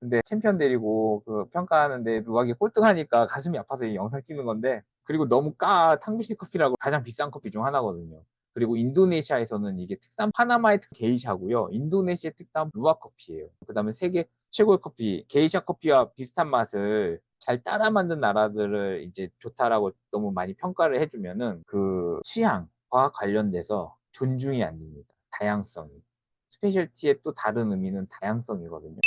근데 챔피언 데리고 그 평가하는데 루악이 꼴등하니까 가슴이 아파서 이 영상 찍는 건데 그리고 너무 까 탕비시 커피라고 가장 비싼 커피 중 하나거든요. 그리고 인도네시아에서는 이게 특산 파나마의 특 게이샤고요. 인도네시아 특산 루악 커피예요. 그다음에 세계 최고의 커피 게이샤 커피와 비슷한 맛을 잘 따라 만든 나라들을 이제 좋다라고 너무 많이 평가를 해주면은 그 취향과 관련돼서 존중이 아닙니다. 다양성이. 스페셜티의 또 다른 의미는 다양성이거든요.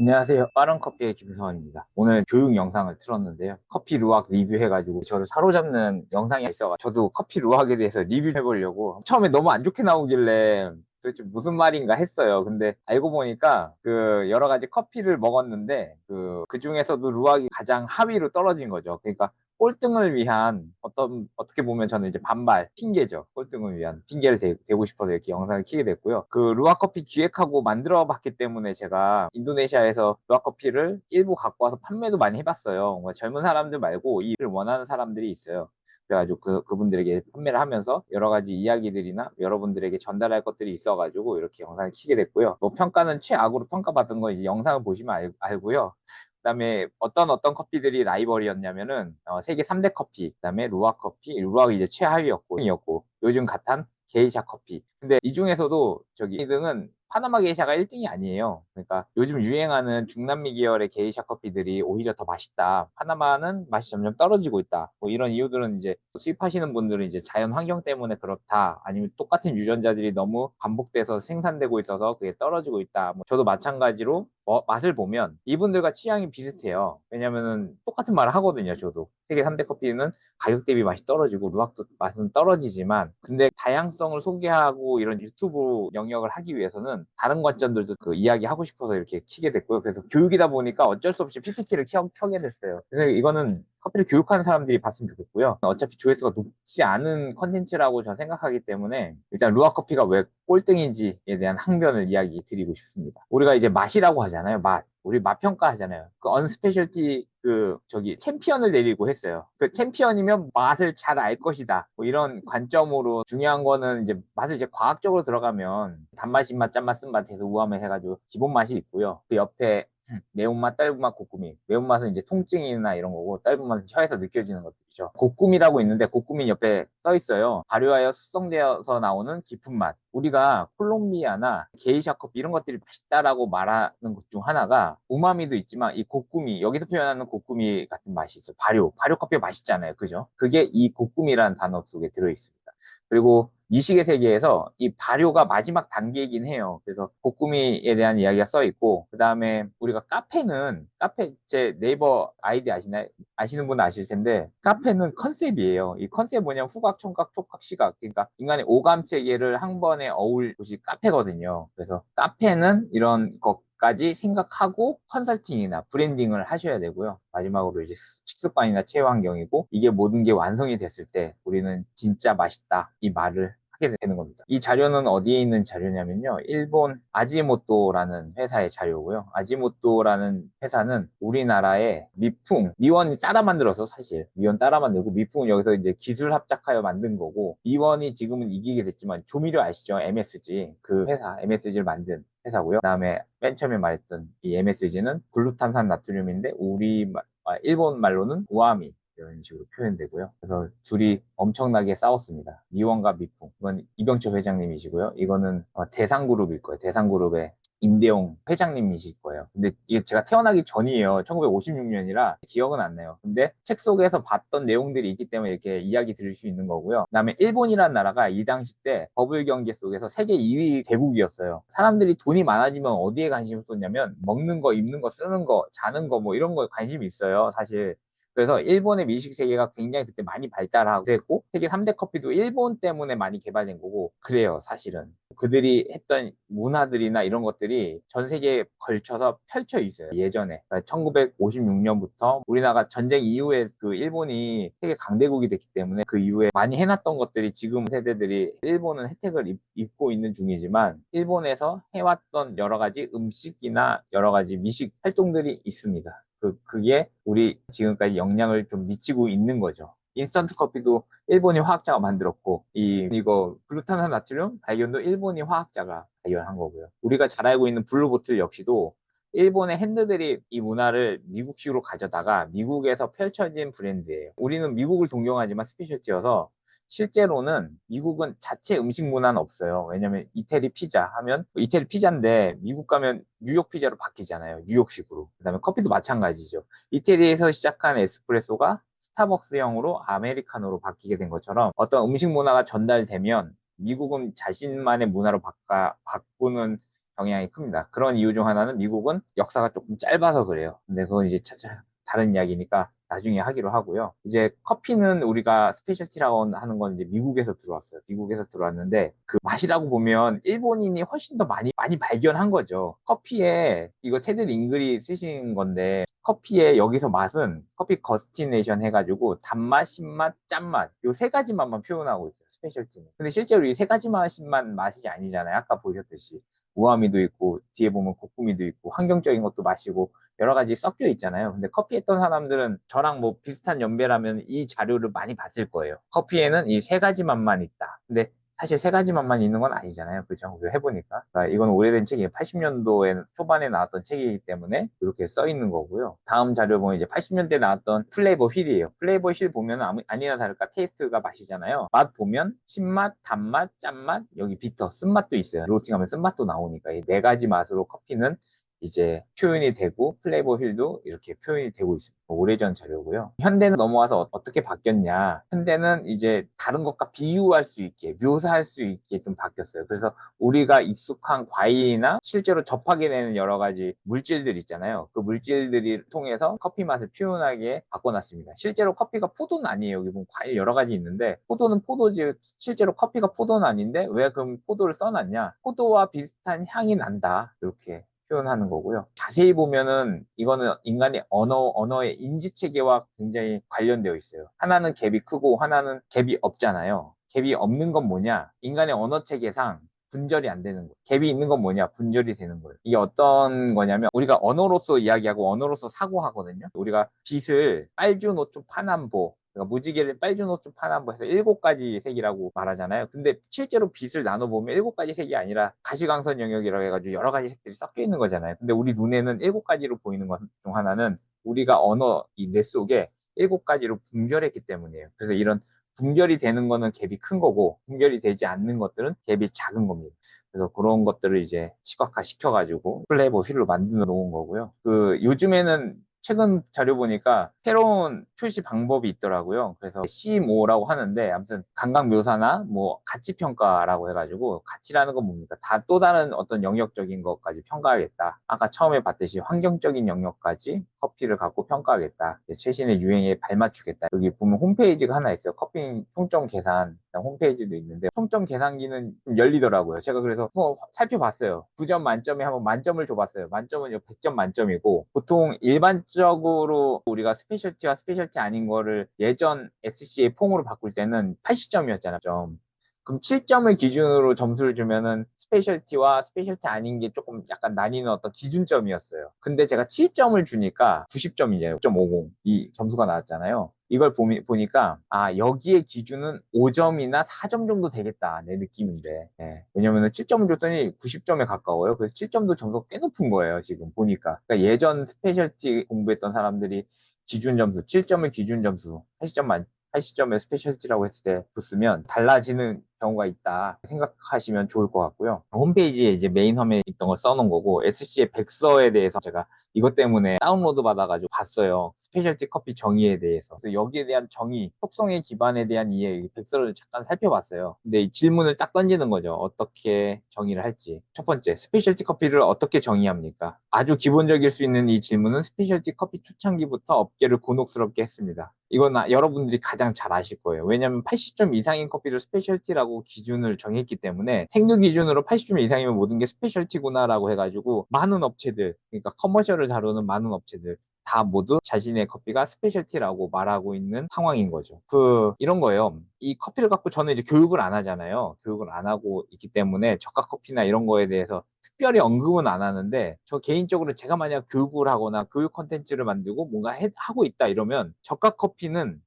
안녕하세요. 빠른 커피의 김성원입니다. 오늘 교육 영상을 틀었는데요. 커피 루악 리뷰해가지고 저를 사로잡는 영상이 있어가지고 저도 커피 루악에 대해서 리뷰해보려고 처음에 너무 안 좋게 나오길래 도대체 무슨 말인가 했어요. 근데 알고 보니까 그 여러 가지 커피를 먹었는데 그, 그 중에서도 루악이 가장 하위로 떨어진 거죠. 그러니까 꼴등을 위한 어떤 어떻게 보면 저는 이제 반발 핑계죠 꼴등을 위한 핑계를 대, 고 싶어서 이렇게 영상을 키게 됐고요 그 루아 커피 기획하고 만들어 봤기 때문에 제가 인도네시아에서 루아 커피를 일부 갖고 와서 판매도 많이 해봤어요 뭐 젊은 사람들 말고 이를 원하는 사람들이 있어요 그래가지고 그, 그분들에게 판매를 하면서 여러 가지 이야기들이나 여러분들에게 전달할 것들이 있어가지고 이렇게 영상을 키게 됐고요. 뭐 평가는 최악으로 평가받은 거 이제 영상을 보시면 알, 알고요. 그다음에 어떤 어떤 커피들이 라이벌이었냐면은 어, 세계 3대 커피, 그다음에 루아 커피, 루아가 이제 최하위였고, 였고 요즘 갓한 게이샤 커피. 근데 이 중에서도 저기 2등은 파나마 게이샤가 1등이 아니에요. 그러니까 요즘 유행하는 중남미 계열의 게이샤 커피들이 오히려 더 맛있다. 파나마는 맛이 점점 떨어지고 있다. 뭐 이런 이유들은 이제 수입하시는 분들은 이제 자연 환경 때문에 그렇다. 아니면 똑같은 유전자들이 너무 반복돼서 생산되고 있어서 그게 떨어지고 있다. 뭐 저도 마찬가지로 어, 맛을 보면 이분들과 취향이 비슷해요. 왜냐면은 똑같은 말을 하거든요. 저도 세계 3대 커피는 가격 대비 맛이 떨어지고 루악도 맛은 떨어지지만 근데 다양성을 소개하고 이런 유튜브 영역을 하기 위해서는 다른 관점들도 그 이야기하고 싶어서 이렇게 키게 됐고요. 그래서 교육이다 보니까 어쩔 수 없이 PPT를 켜, 켜게 됐어요. 그래서 이거는 커피를 교육하는 사람들이 봤으면 좋겠고요. 어차피 조회수가 높지 않은 컨텐츠라고 저는 생각하기 때문에 일단 루아 커피가 왜 꼴등인지에 대한 항변을 이야기 드리고 싶습니다. 우리가 이제 맛이라고 하잖아요. 맛. 우리 맛 평가 하잖아요. 그 언스페셜티 그 저기 챔피언을 내리고 했어요. 그 챔피언이면 맛을 잘 알 것이다. 뭐 이런 관점으로 중요한 거는 이제 맛을 이제 과학적으로 들어가면 단맛, 신맛, 짠맛, 쓴맛 해서 우함을 해가지고 기본 맛이 있고요. 그 옆에 매운맛, 딸분맛, 고꾸미. 매운맛은 이제 통증이나 이런 거고, 딸분맛은 혀에서 느껴지는 것들이죠. 고꾸미라고 있는데, 고꾸미 옆에 써 있어요. 발효하여 숙성되어서 나오는 깊은 맛. 우리가 콜롬비아나 게이샤 커피 이런 것들이 맛있다라고 말하는 것 중 하나가 우마미도 있지만 이 고꾸미, 여기서 표현하는 고꾸미 같은 맛이 있어요. 발효. 발효 커피가 맛있잖아요. 그죠? 그게 이 고꾸미라는 단어 속에 들어 있습니다. 그리고 미식의 세계에서 이 발효가 마지막 단계이긴 해요. 그래서 볶음이에 대한 이야기가 써 있고, 그 다음에 우리가 카페는, 카페, 제 네이버 아이디 아시나요? 아시는 분 아실 텐데, 카페는 컨셉이에요. 이 컨셉 뭐냐면 후각, 총각, 촉각, 시각. 그러니까 인간의 오감 체계를 한 번에 어울 곳이 카페거든요. 그래서 카페는 이런 것, 까지 생각하고 컨설팅이나 브랜딩을 하셔야 되고요. 마지막으로 이제 식습관이나 체외 환경이고 이게 모든 게 완성이 됐을 때 우리는 진짜 맛있다 이 말을 하게 되는 겁니다. 이 자료는 어디에 있는 자료냐면요. 일본 아지모토라는 회사의 자료고요. 아지모토라는 회사는 우리나라의 미풍, 미원이 따라 만들어서 사실 미원 따라 만들고 미풍은 여기서 이제 기술 합작하여 만든 거고 미원이 지금은 이기게 됐지만 조미료 아시죠? MSG 그 회사 MSG를 만든 회사고요. 그다음에 맨 처음에 말했던 이 MSG는 글루탄산 나트륨인데 우리 아, 일본 말로는 우아미 이런 식으로 표현되고요. 그래서 둘이 엄청나게 싸웠습니다. 미원과 미풍. 이건 이병철 회장님이시고요. 이거는 어, 대상그룹일 거예요. 대상그룹의 임대용 회장님이실 거예요. 근데 이게 제가 태어나기 전이에요. 1956년이라 기억은 안 나요. 근데 책 속에서 봤던 내용들이 있기 때문에 이렇게 이야기 들을 수 있는 거고요. 그 다음에 일본이라는 나라가 이 당시 때 버블 경제 속에서 세계 2위 대국이었어요. 사람들이 돈이 많아지면 어디에 관심을 쏟냐면 먹는 거, 입는 거, 쓰는 거, 자는 거 뭐 이런 거에 관심이 있어요. 사실 그래서 일본의 미식 세계가 굉장히 그때 많이 발달하고 세계 3대 커피도 일본 때문에 많이 개발된 거고 그래요 사실은. 그들이 했던 문화들이나 이런 것들이 전 세계에 걸쳐서 펼쳐 있어요 예전에. 1956년부터 그러니까 우리나라 전쟁 이후에 그 일본이 세계 강대국이 됐기 때문에 그 이후에 많이 해놨던 것들이 지금 세대들이 일본은 혜택을 입 고 있는 중이지만 일본에서 해왔던 여러 가지 음식이나 여러 가지 미식 활동들이 있습니다 그, 그게 우리 지금까지 영향을 좀 미치고 있는 거죠. 인스턴트 커피도 일본이 화학자가 만들었고, 이, 이거, 글루탄산 나트륨 발견도 일본이 화학자가 발견한 거고요. 우리가 잘 알고 있는 블루보틀 역시도 일본의 핸드들이 이 문화를 미국식으로 가져다가 미국에서 펼쳐진 브랜드예요. 우리는 미국을 동경하지만 스페셜티여서 실제로는 미국은 자체 음식 문화는 없어요. 왜냐면 이태리 피자 하면 이태리 피자인데 미국 가면 뉴욕 피자로 바뀌잖아요. 뉴욕식으로. 그다음에 커피도 마찬가지죠. 이태리에서 시작한 에스프레소가 스타벅스형으로 아메리카노로 바뀌게 된 것처럼 어떤 음식 문화가 전달되면 미국은 자신만의 문화로 바꿔, 바꾸는 경향이 큽니다. 그런 이유 중 하나는 미국은 역사가 조금 짧아서 그래요. 근데 그건 이제 차차 다른 이야기니까 나중에 하기로 하고요. 이제 커피는 우리가 스페셜티라고 하는 건 이제 미국에서 들어왔어요. 미국에서 들어왔는데 그 맛이라고 보면 일본인이 훨씬 더 많이 많이 발견한 거죠. 커피에 이거 테드 링글이 쓰신 건데 커피의 여기서 맛은 커피 거스티네이션 해가지고 단맛, 신맛, 짠맛 요 세 가지 맛만 표현하고 있어요. 스페셜티는. 근데 실제로 이 세 가지 맛만 맛이 아니잖아요. 아까 보셨듯이 우아미도 있고 뒤에 보면 고꾸미도 있고 환경적인 것도 마시고 여러 가지 섞여 있잖아요. 근데 커피 했던 사람들은 저랑 뭐 비슷한 연배라면 이 자료를 많이 봤을 거예요. 커피에는 이 세 가지 맛만 있다. 근데 사실 세 가지 맛만 있는 건 아니잖아요. 그죠? 해보니까. 그러니까 이건 오래된 책이에요. 80년도에 초반에 나왔던 책이기 때문에 이렇게 써 있는 거고요. 다음 자료 보면 이제 80년대 나왔던 플레이버 휠이에요. 플레이버 휠 보면 아무, 아니나 다를까 테이스트가 맛이잖아요. 맛 보면 신맛, 단맛, 짠맛, 여기 비터, 쓴맛도 있어요. 로스팅하면 쓴맛도 나오니까 이 네 가지 맛으로 커피는 이제 표현이 되고 플레이버 휠도 이렇게 표현이 되고 있습니다. 오래전 자료고요. 현대는 넘어와서 어떻게 바뀌었냐? 현대는 이제 다른 것과 비유할 수 있게 묘사할 수 있게 좀 바뀌었어요. 그래서 우리가 익숙한 과일이나 실제로 접하게 되는 여러 가지 물질들 있잖아요. 그 물질들이 통해서 커피 맛을 표현하게 바꿔놨습니다. 실제로 커피가 포도는 아니에요. 여기 보면 과일 여러 가지 있는데 포도는 포도지 실제로 커피가 포도는 아닌데 왜 그럼 포도를 써놨냐? 포도와 비슷한 향이 난다. 이렇게 표현하는 거고요. 자세히 보면은 이거는 인간의 언어, 언어의 인지 체계와 굉장히 관련되어 있어요. 하나는 갭이 크고 하나는 갭이 없잖아요. 갭이 없는 건 뭐냐? 인간의 언어 체계상 분절이 안 되는 거예요. 갭이 있는 건 뭐냐? 분절이 되는 거예요. 이게 어떤 거냐면 우리가 언어로서 이야기하고 언어로서 사고하거든요. 우리가 빛을 빨주노초 파남보 그러니까 무지개를 빨주노초 파남보 해서 일곱 가지 색이라고 말하잖아요. 근데 실제로 빛을 나눠 보면 일곱 가지 색이 아니라 가시광선 영역이라고 해가지고 여러 가지 색들이 섞여 있는 거잖아요. 근데 우리 눈에는 일곱 가지로 보이는 것 중 하나는 우리가 언어 이 뇌 속에 일곱 가지로 분별했기 때문이에요. 그래서 이런 분별이 되는 거는 갭이 큰 거고 분별이 되지 않는 것들은 갭이 작은 겁니다. 그래서 그런 것들을 이제 시각화 시켜가지고 플레이버 휠로 만들어 놓은 거고요. 그 요즘에는 최근 자료 보니까 새로운 표시 방법이 있더라고요. 그래서 CMO라고 하는데 아무튼 감각 묘사나 뭐 가치 평가라고 해가지고 가치라는 건 뭡니까? 다 또 다른 어떤 영역적인 것까지 평가하겠다. 아까 처음에 봤듯이 환경적인 영역까지 커피를 갖고 평가하겠다. 최신의 유행에 발맞추겠다. 여기 보면 홈페이지가 하나 있어요. 커피 총점 계산 홈페이지도 있는데 총점 계산기는 좀 열리더라고요. 제가 그래서 뭐 살펴봤어요. 9점 만점에 한번 만점을 줘봤어요. 만점은 100점 만점이고 보통 일반적으로 우리가 스페셜티와 스페셜티 아닌 거를 예전 SCA 폼으로 바꿀 때는 80점이었잖아요. 점. 그럼 7점을 기준으로 점수를 주면은 스페셜티와 스페셜티 아닌 게 조금 약간 나뉘는 어떤 기준점이었어요. 근데 제가 7점을 주니까 90점이에요. 6.50. 이 점수가 나왔잖아요. 이걸 보미, 보니까 아 여기에 기준은 5점이나 4점 정도 되겠다 내 느낌인데. 예. 왜냐면 은 7점을 줬더니 90점에 가까워요. 그래서 7점도 점수가 꽤 높은 거예요 지금 보니까. 그러니까 예전 스페셜티 공부했던 사람들이 기준 점수 7점을 기준 점수 80점 만 80점의 스페셜티라고 했을 때 줬으면 달라지는 경우가 있다 생각하시면 좋을 것 같고요. 홈페이지에 이제 메인 화면에 있던 걸 써놓은 거고 SC의 백서에 대해서 제가 이것 때문에 다운로드 받아가지고 봤어요. 스페셜티 커피 정의에 대해서. 그래서 여기에 대한 정의, 속성의 기반에 대한 이해, 백서를 잠깐 살펴봤어요. 근데 이 질문을 딱 던지는 거죠. 어떻게 정의를 할지. 첫 번째, 스페셜티 커피를 어떻게 정의합니까? 아주 기본적일 수 있는 이 질문은 스페셜티 커피 초창기부터 업계를 곤혹스럽게 했습니다. 이건 아, 여러분들이 가장 잘 아실 거예요. 왜냐하면 80점 이상인 커피를 스페셜티라고 기준을 정했기 때문에 생류 기준으로 80점 이상이면 모든 게 스페셜티구나라고 해가지고 많은 업체들, 그러니까 커머셜을 다루는 많은 업체들 다 모두 자신의 커피가 스페셜티라고 말하고 있는 상황인 거죠. 그 이런 거예요. 이 커피를 갖고 저는 이제 교육을 안 하잖아요. 교육을 안 하고 있기 때문에 저가 커피나 이런 거에 대해서 특별히 언급은 안 하는데 저 개인적으로 제가 만약 교육을 하거나 교육 컨텐츠를 만들고 뭔가 해, 하고 있다 이러면 저가 커피는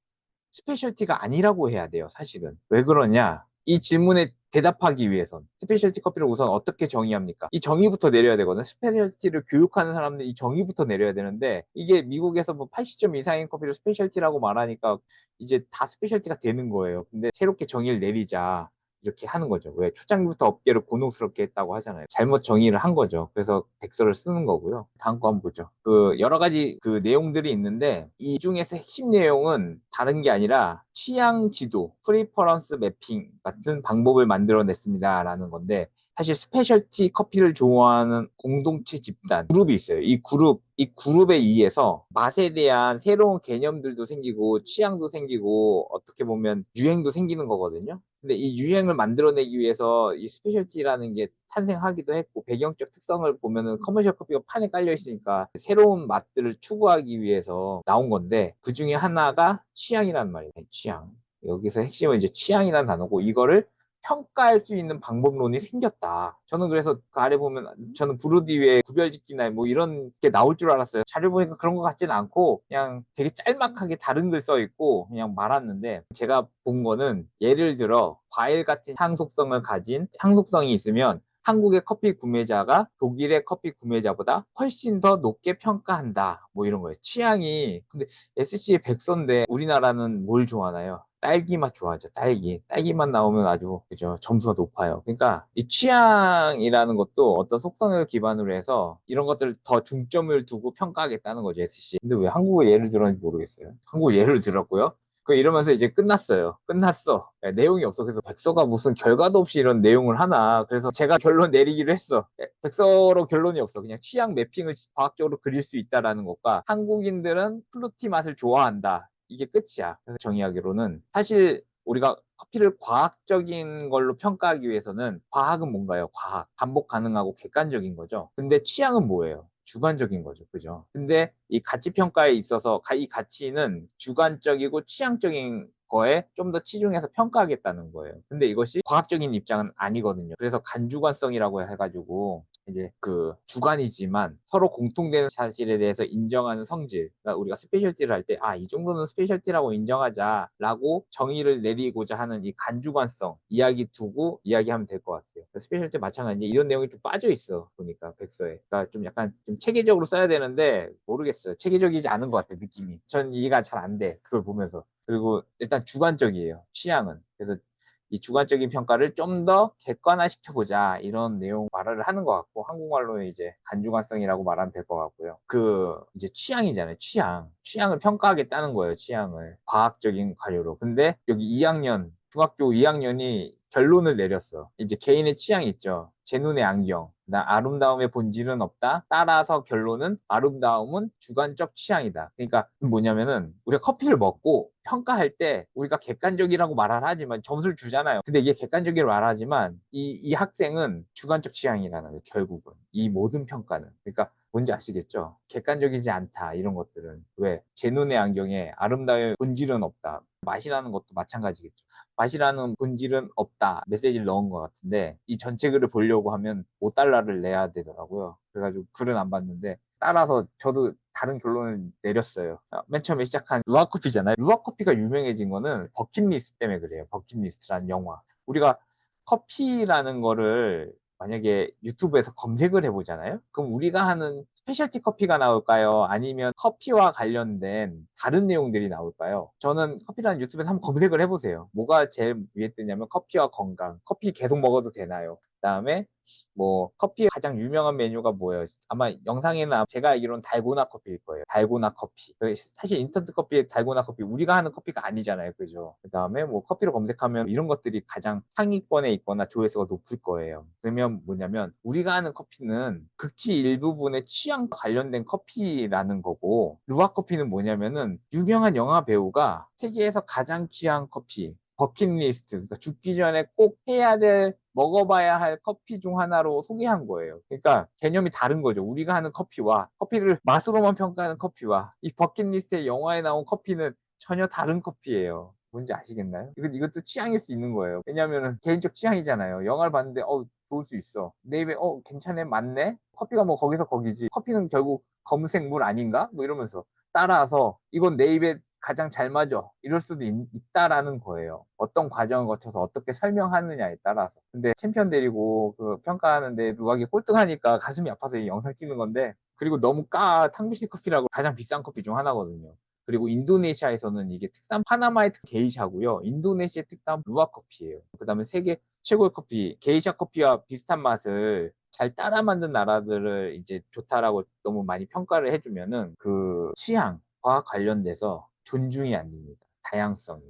스페셜티가 아니라고 해야 돼요. 사실은 왜 그러냐? 이 질문에 대답하기 위해선 스페셜티 커피를 우선 어떻게 정의합니까? 이 정의부터 내려야 되거든. 스페셜티를 교육하는 사람들 이 정의부터 내려야 되는데 이게 미국에서 뭐 80점 이상인 커피를 스페셜티라고 말하니까 이제 다 스페셜티가 되는 거예요. 근데 새롭게 정의를 내리자. 이렇게 하는 거죠. 왜 초창기부터 업계를 곤혹스럽게 했다고 하잖아요. 잘못 정의를 한 거죠. 그래서 백서를 쓰는 거고요. 다음 거 한번 보죠. 그 여러 가지 그 내용들이 있는데 이 중에서 핵심 내용은 다른 게 아니라 취향 지도, 프리퍼런스 매핑 같은 방법을 만들어냈습니다라는 건데 사실 스페셜티 커피를 좋아하는 공동체 집단 그룹이 있어요. 이 그룹 이 그룹에 의해서 맛에 대한 새로운 개념들도 생기고 취향도 생기고 어떻게 보면 유행도 생기는 거거든요. 근데 이 유행을 만들어내기 위해서 이 스페셜티라는 게 탄생하기도 했고 배경적 특성을 보면은 커머셜 커피가 판에 깔려 있으니까 새로운 맛들을 추구하기 위해서 나온 건데 그 중에 하나가 취향이란 말이에요. 취향. 여기서 핵심은 이제 취향이라는 단어고 이거를 평가할 수 있는 방법론이 생겼다. 저는 그래서 그 아래 보면 저는 브루디의 구별짓기나 뭐 이런 게 나올 줄 알았어요. 자료 보니까 그런 것 같지는 않고 그냥 되게 짤막하게 다른 글 써 있고 그냥 말았는데 제가 본 거는 예를 들어 과일 같은 향속성을 가진 향속성이 있으면 한국의 커피 구매자가 독일의 커피 구매자보다 훨씬 더 높게 평가한다. 뭐 이런 거예요. 취향이 근데 SC의 백선데 우리나라는 뭘 좋아하나요? 딸기 맛 좋아하죠. 딸기. 딸기 맛 나오면 아주 그죠. 점수가 높아요. 그러니까 이 취향이라는 것도 어떤 속성을 기반으로 해서 이런 것들을 더 중점을 두고 평가하겠다는 거죠. SC. 근데 왜 한국어 예를 들었는지 모르겠어요. 한국 예를 들었고요. 그 이러면서 이제 끝났어요. 끝났어. 야, 내용이 없어. 그래서 백서가 무슨 결과도 없이 이런 내용을 하나. 그래서 제가 결론 내리기로 했어. 야, 백서로 결론이 없어. 그냥 취향 매핑을 과학적으로 그릴 수 있다라는 것과 한국인들은 플루티 맛을 좋아한다. 이게 끝이야. 그래서 정의하기로는 사실 우리가 커피를 과학적인 걸로 평가하기 위해서는 과학은 뭔가요? 과학. 반복 가능하고 객관적인 거죠. 근데 취향은 뭐예요? 주관적인 거죠. 그죠? 근데 이 가치 평가에 있어서 이 가치는 주관적이고 취향적인 거에 좀 더 치중해서 평가하겠다는 거예요. 근데 이것이 과학적인 입장은 아니거든요. 그래서 간주관성이라고 해가지고 이제 그 주관이지만 서로 공통되는 사실에 대해서 인정하는 성질. 그러니까 우리가 스페셜티를 할 때, 아, 이 정도는 스페셜티라고 인정하자라고 정의를 내리고자 하는 이 간주관성 이야기 두고 이야기하면 될 것 같아요. 스페셜티 마찬가지 이런 내용이 좀 빠져 있어 보니까 백서에. 그러니까 좀 약간 좀 체계적으로 써야 되는데 모르겠어요. 체계적이지 않은 것 같아 느낌이. 전 이해가 잘 안 돼. 그걸 보면서. 그리고 일단 주관적이에요. 취향은. 그래서 이 주관적인 평가를 좀 더 객관화시켜 보자 이런 내용 말을 하는 것 같고 한국말로는 이제 간주관성이라고 말하면 될 것 같고요. 그 이제 취향이잖아요. 취향. 취향을 평가하겠다는 거예요. 취향을 과학적인 관료로. 근데 여기 2학년 중학교 2학년이 결론을 내렸어. 이제 개인의 취향이 있죠. 제 눈의 안경. 나 아름다움의 본질은 없다. 따라서 결론은 아름다움은 주관적 취향이다. 그러니까 뭐냐면은 우리가 커피를 먹고 평가할 때 우리가 객관적이라고 말을 하지만 점수를 주잖아요. 근데 이게 객관적이라고 말하지만 이, 이 학생은 주관적 취향이라는 거예요. 결국은 이 모든 평가는. 그러니까 뭔지 아시겠죠? 객관적이지 않다 이런 것들은 왜 제 눈의 안경에 아름다움의 본질은 없다. 맛이라는 것도 마찬가지겠죠. 맛이라는 본질은 없다 메시지를 넣은 것 같은데 이 전체 글을 보려고 하면 5달러를 내야 되더라고요. 그래가지고 글은 안 봤는데 따라서 저도 다른 결론을 내렸어요. 아, 맨 처음에 시작한 루아커피잖아요. 루아커피가 유명해진 거는 버킷리스트 때문에 그래요. 버킷리스트라는 영화. 우리가 커피라는 거를 만약에 유튜브에서 검색을 해보잖아요. 그럼 우리가 하는 스페셜티 커피가 나올까요? 아니면 커피와 관련된 다른 내용들이 나올까요? 저는 커피라는 유튜브에서 한번 검색을 해보세요. 뭐가 제일 위에 뜨냐면 커피와 건강. 커피 계속 먹어도 되나요? 그다음에 뭐 커피의 가장 유명한 메뉴가 뭐예요? 아마 영상에는 제가 알기로는 달고나 커피일 거예요. 달고나 커피. 그 사실 인스턴트 커피의 달고나 커피 우리가 하는 커피가 아니잖아요. 그죠? 그다음에 뭐 커피를 검색하면 이런 것들이 가장 상위권에 있거나 조회수가 높을 거예요. 그러면 뭐냐면 우리가 하는 커피는 극히 일부분의 취향과 관련된 커피라는 거고 루아 커피는 뭐냐면은 유명한 영화 배우가 세계에서 가장 귀한 커피 버킷리스트, 그러니까 죽기 전에 꼭 해야 될 먹어봐야 할 커피 중 하나로 소개한 거예요. 그러니까 개념이 다른 거죠. 우리가 하는 커피와 커피를 맛으로만 평가하는 커피와 이 버킷리스트의 영화에 나온 커피는 전혀 다른 커피예요. 뭔지 아시겠나요? 이것, 이것도 취향일 수 있는 거예요. 왜냐하면 개인적 취향이잖아요. 영화를 봤는데 어 좋을 수 있어. 내 입에 어 괜찮네 맞네. 커피가 뭐 거기서 거기지. 커피는 결국 검은색 물 아닌가? 뭐 이러면서 따라서 이건 내 입에 가장 잘 맞아." 이럴 수도 있 있다라는 거예요. 어떤 과정을 거쳐서 어떻게 설명하느냐에 따라서. 근데 챔피언 데리고 그 평가하는데 루악이 꼴등하니까 가슴이 아파서 이 영상 찍는 건데 그리고 너무 까 탕비시 커피라고 가장 비싼 커피 중 하나거든요. 그리고 인도네시아에서는 이게 특산 파나마의 특 게이샤고요. 인도네시아 특산 루악 커피예요. 그 다음에 세계 최고의 커피 게이샤 커피와 비슷한 맛을 잘 따라 만든 나라들을 이제 좋다라고 너무 많이 평가를 해 주면은 그 취향과 관련돼서 존중이 안 됩니다, 다양성이.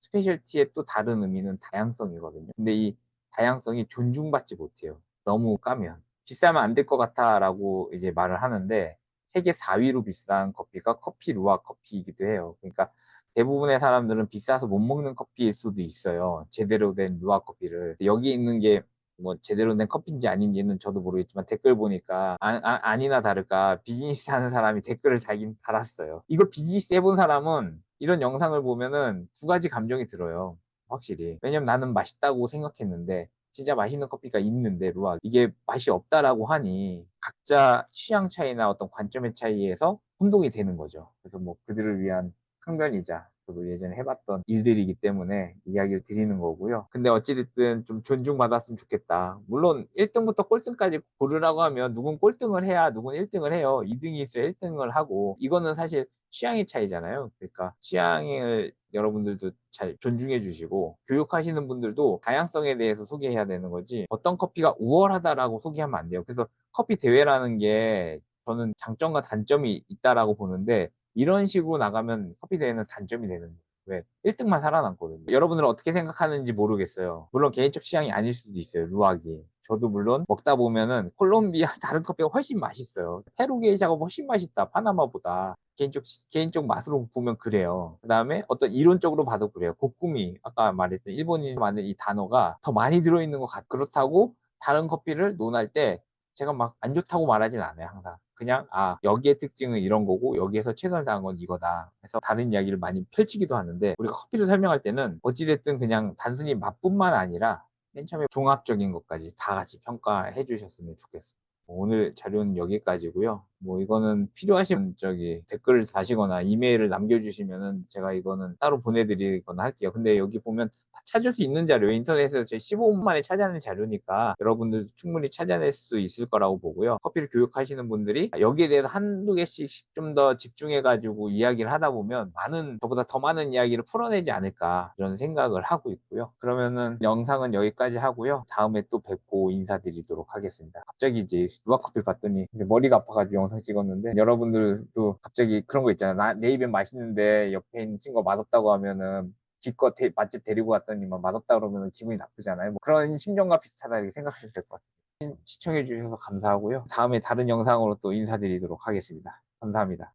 스페셜티의 또 다른 의미는 다양성이거든요. 근데 이 다양성이 존중받지 못해요, 너무 까면. "비싸면 안 될 것 같아."라고 이제 말을 하는데 세계 4 위로 비싼 커피가 커피 루악 커피이기도 해요. 그러니까 대부분의 사람들은 비싸서 못 먹는 커피일 수도 있어요, 제대로 된 루악 커피를. 여기 있는 게 뭐 제대로 된 커피인지 아닌지는 저도 모르겠지만 댓글 보니까 아아 아 니나 다를까 비즈니스 하는 사람이 댓글을 달긴 달았어요. 이걸 비즈니스 해본 사람은 이런 영상을 보면은 두 가지 감정이 들어요, 확실히. 왜냐면 나는 맛있다고 생각했는데 진짜 맛있는 커피가 있는데 루악 이게 맛이 없다라고 하니 각자 취향 차이나 어떤 관점의 차이에서 혼동이 되는 거죠. 그래서 뭐 그들을 위한 항변이자 저도 예전에 해 봤던 일들이기 때문에 이야기를 드리는 거고요. 근데 어찌 됐든 좀 존중받았으면 좋겠다. 물론 1 등부터 꼴등까지 고르라고 하면 누군 꼴등을 해야 누군 1 등을 해요. 2 등이 있어야 1 등을 하고 이거는 사실 취향의 차이잖아요. 그러니까 취향을 여러분들도 잘 존중해 주시고 교육하시는 분들도 다양성에 대해서 소개해야 되는 거지 "어떤 커피가 우월하다."라고 소개하면 안 돼요. 그래서 커피 대회라는 게 저는 장점과 단점이 있다라고 보는데 이런 식으로 나가면 커피 대회는 단점이 되는 거예요. 왜? 1 등만 살아남거든요. 여러분들은 어떻게 생각하는지 모르겠어요. 물론 개인적 취향이 아닐 수도 있어요, 루악이. 저도 물론 먹다 보면은 콜롬비아 다른 커피가 훨씬 맛있어요. 페루 게이샤가 훨씬 맛있다, 파나마보다. 개인적 치 개인적 맛으로 보면 그래요. 그 다음에 어떤 이론적으로 봐도 그래요. 고꾸미 아까 말했던 일본인이 만든 이 단어가 더 많이 들어 있는 것 같 그렇다고 다른 커피를 논할 때 제가 막 안 좋다고 말하진 않아요, 항상. 그냥 '아 여기의 특징은 이런 거고 여기에서 최선을 다한 건 이거다.' 해서 다른 이야기를 많이 펼치기도 하는데 우리가 커피를 설명할 때는 어찌 됐든 그냥 단순히 맛뿐만 아니라 맨 처음에 종합적인 것까지 다 같이 평가해 주셨으면 좋겠어요. 오늘 자료는 여기까지고요. 뭐 이거는 필요하신 저기 댓글을 다시거나 이메일을 남겨 주시면은 제가 이거는 따로 보내 드리거나 할게요. 근데 여기 보면 다 찾을 수 있는 자료예요. 인터넷에서 제 15분 만에 찾아낸 자료니까 여러분들도 충분히 찾아낼 수 있을 거라고 보고요. 커피를 교육하시는 분들이 여기에 대해서 1-2 개씩 좀 더 집중해 가지고 이야기를 하다 보면 많은 저보다 더 많은 이야기를 풀어내지 않을까 이런 생각을 하고 있고요. 그러면은 영상은 여기까지 하고요. 다음에 또 뵙고 인사드리도록 하겠습니다. 갑자기 이제 루악 커피를 봤더니 머리가 아파 가지고 영상 찍었는데 여러분들도 갑자기 그런 거 있잖아요. 나 내 입엔 맛있는데 옆에 있는 친구가 맛없다고 하면은 기껏 데 맛집 데리고 갔더니만 맛없다 그러면은 기분이 나쁘잖아요. 뭐 그런 심정과 비슷하다 이렇게 생각하시면 될것 같아요. 시청해 주셔서 감사하고요. 다음에 다른 영상으로 또 인사드리도록 하겠습니다. 감사합니다.